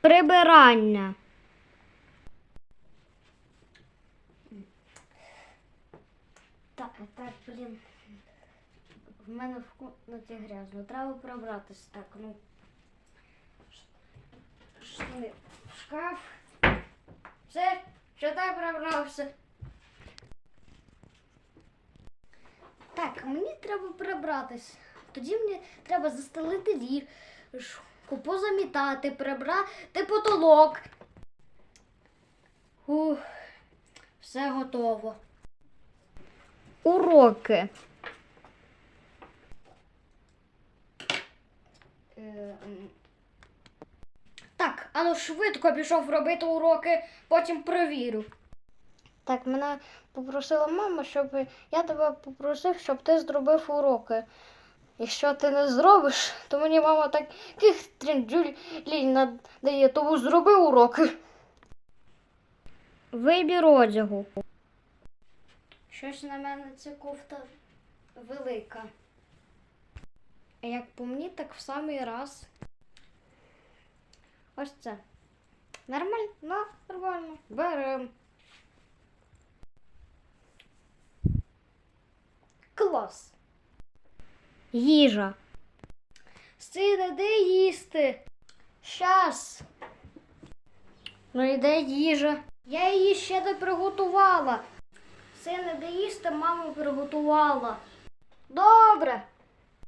Прибирання. Так, так, блін. В мене в комнаті грязно. Треба прибратися. Так, ну. Штани в шкаф. Все, що ти прибрався. Так, мені треба прибратись. Тоді мені треба застелити ліжку, позамітати, прибрати потолок. Ух, все готово. Уроки. Е. Так, а ну швидко пішов робити уроки, потім провірю. Так, мене попросила мама, щоб я тебе попросив, щоб ти зробив уроки. Якщо ти не зробиш, то мені мама таких тренджулій надає, тому зроби уроки. Вибір одягу. Щось на мене ця кофта велика. А як по мені, так в самий раз. Ось це. Нормально? Ну, нормально. Берем. Клас. Їжа. Сина, де їсти? Щас. Ну і де їжа? Я її ще не приготувала. Сина, де їсти, мама приготувала. Добре.